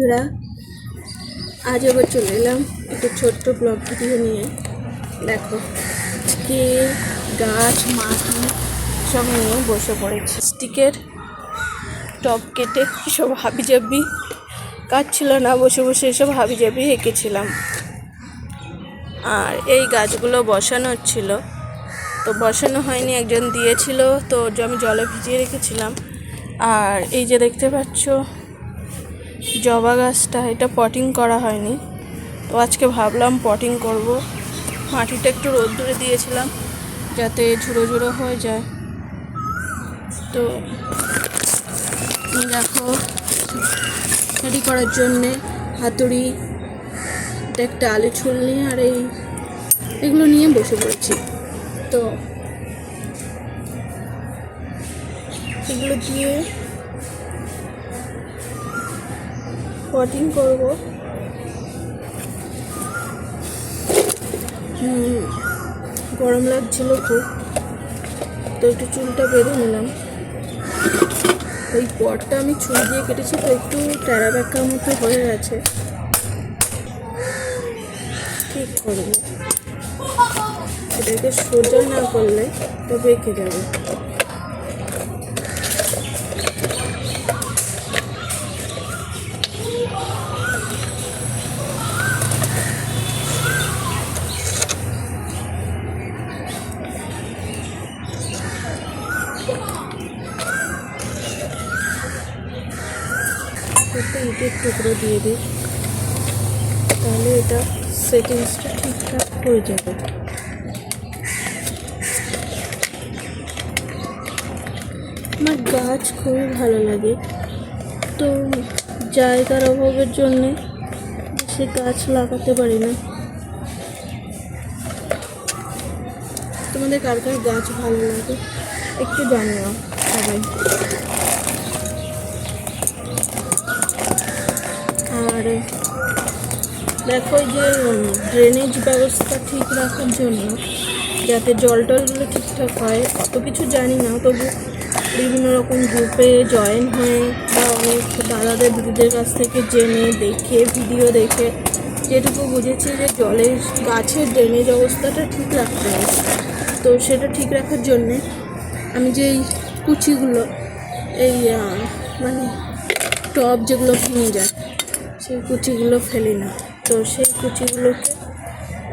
বন্ধুরা, আজ আবার চলে এলাম একটু ছোট্ট ব্লগ ভিডিও নিয়ে। দেখো কি গাছ, মাটি সব নিয়ে বসে পড়েছি। স্টিকের টপ কেটে সব হাবিজাবি, কাজ ছিল না, বসে বসে এসব হাবি হাবিজাবি এঁকেছিলাম। আর এই গাছগুলো বসানো ছিল। তো বসানো হয়নি, একজন দিয়েছিল, তো আমি জলে ভিজিয়ে রেখেছিলাম। আর এই যে দেখতে পাচ্ছ জবা গাছটা, এটা পটিং করা হয়নি। তো আজকে ভাবলাম পটিং করব। মাটিটা একটু রোদ্দুরে দিয়েছিলাম, যাতে ঝুড়ো ঝুড়ো হয়ে যায়। তো দেখো রেডি করার জন্যে হাতুড়ি একটা আলু ছুলনি আর এই, এগুলো নিয়ে বসে পড়েছি। তো এগুলো দিয়ে পটিং করব। গরম লাগছিল খুব। তো একটু চুলটা বেঁধে নিলাম। ওই পটটা আমি চুল দিয়ে কেটেছি, তো একটু ট্যারা ব্যাকার মতো হয়ে গেছে। ঠিক করব? এটাকে সোজা না করলে তো বেঁকে যাবে। একটা ইটের টুকরো দিয়ে দিই। তাহলে এটা সেটিংসটা ঠিকঠাক হয়ে যাবে। আমার গাছ খুবই ভালো লাগে। তো জায়গার অভাবের জন্যে সে গাছ লাগাতে পারি না। তোমাদের কার কার গাছ ভালো লাগে? একটু জানিও সবাই। আর দেখো যে ড্রেনেজ ব্যবস্থা ঠিক রাখার জন্য যাতে জল টলগুলো ঠিকঠাক হয়, অত কিছু জানি না, তবু বিভিন্ন রকম গ্রুপে জয়েন হয়ে বা অনেক দাদাদের, দিদিদের কাছ থেকে জেনে দেখে ভিডিও দেখে যেটুকু বুঝেছি যে জলের, গাছের ড্রেনেজ অবস্থাটা ঠিক রাখতে হবে। তো সেটা ঠিক রাখার জন্যে আমি যে এই কুচিগুলো, এই মানে টব যেগুলো ভেঙে যায় সেই কুচিগুলো ফেলি না। তো সেই কুচিগুলোকে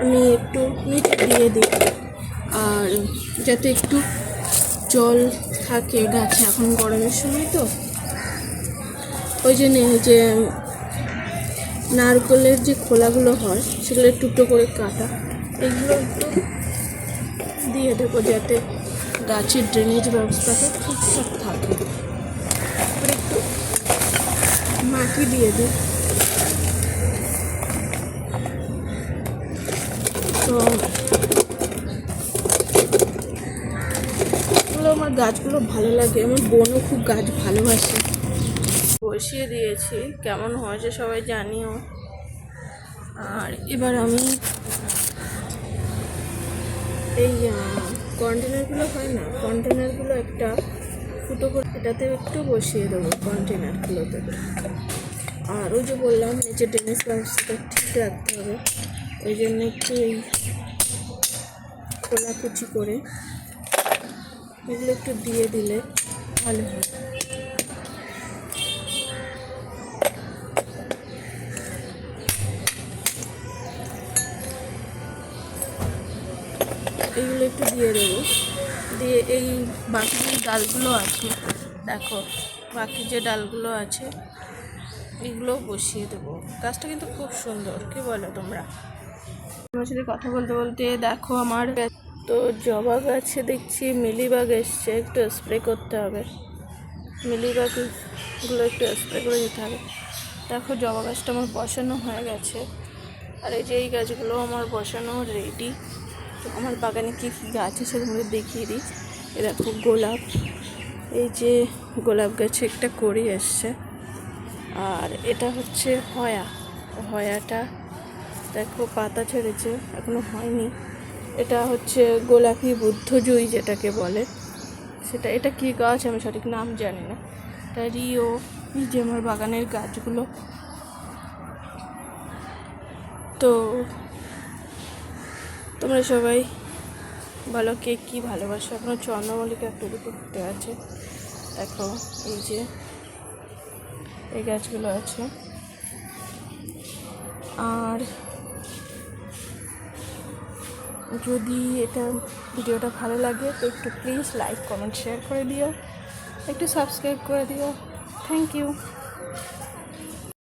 আমি একটু নিচে দিয়ে দিই। আর যাতে একটু জল থাকে গাছে, এখন গরমের সময় তো। ওই জন্যে যে নারকেলের যে খোলাগুলো হয়, সেগুলো টুকরো করে কাটা। এগুলো একটু দিয়ে দেবো যাতে গাছের ড্রেনেজ ব্যবস্থাটা ঠিকঠাক থাকে। একটু মাটি দিয়ে দিই। তো আমার গাছগুলো ভালো লাগে, আমার বোনও খুব গাছ ভালোবাসে। বসিয়ে দিয়েছি, কেমন হয়েছে সবাই জানিও। আর এবার আমি এই কন্টেনারগুলো হয় না কন্টেনারগুলো একটা ফুটো করে এটাতে একটু বসিয়ে দেবো কন্টেনারগুলোতে আর ওই যে বললাম, নিচে টেনিস ব্যবস্থাটা ঠিক রাখতে হবে। ওই জন্য একটু এই খোলাকুচি করে এগুলো একটু দিয়ে দিলে ভালো হয়। এইগুলো একটু দিয়ে দেবো। দিয়ে এই বাকি যে ডালগুলো আছে, দেখো, বাকি যে ডালগুলো আছে এগুলো বসিয়ে দেবো। গাছটা কিন্তু খুব সুন্দর, কি বলো তোমরা? তোমার সাথে কথা বলতে বলতে দেখো আমার তো জবা গাছে দেখছি মিলিবাগ এসছে, একটু স্প্রে করতে হবে। মিলিবাগগুলো একটু স্প্রে করে দিতে হবে। দেখো জবা গাছটা আমার বসানো হয়ে গেছে। আর এই যে এই গাছগুলো আমার বসানো রেডি তো আমার বাগানে কী কী গাছ আছে তোমাদের দেখিয়ে দিই। এ দেখো গোলাপ। এই যে গোলাপ গাছে একটা কড়ি এসছে। আর এটা হচ্ছে হয়া। হয়াটা দেখো, পাতা ছেড়েছে, এখনও হয়নি। এটা হচ্ছে গোলাপি বুদ্ধজয়ী যেটাকে বলে। সেটা, এটা কি গাছ আমি সঠিক নাম জানি না। এটা রিও যে আমার বাগানের গাছগুলো। তো, তোমরা সবাই বলো কে কী ভালোবাসো। আপনার চন্দ্রমল্লিকা একটু ফুটে আছে। দেখো, এই যে এই গাছগুলো আছে। আর যদি এটা ভিডিওটা ভালো লাগে, তো একটু প্লিজ লাইক কমেন্ট শেয়ার করে দিও। একটু সাবস্ক্রাইব করে দিও। Thank you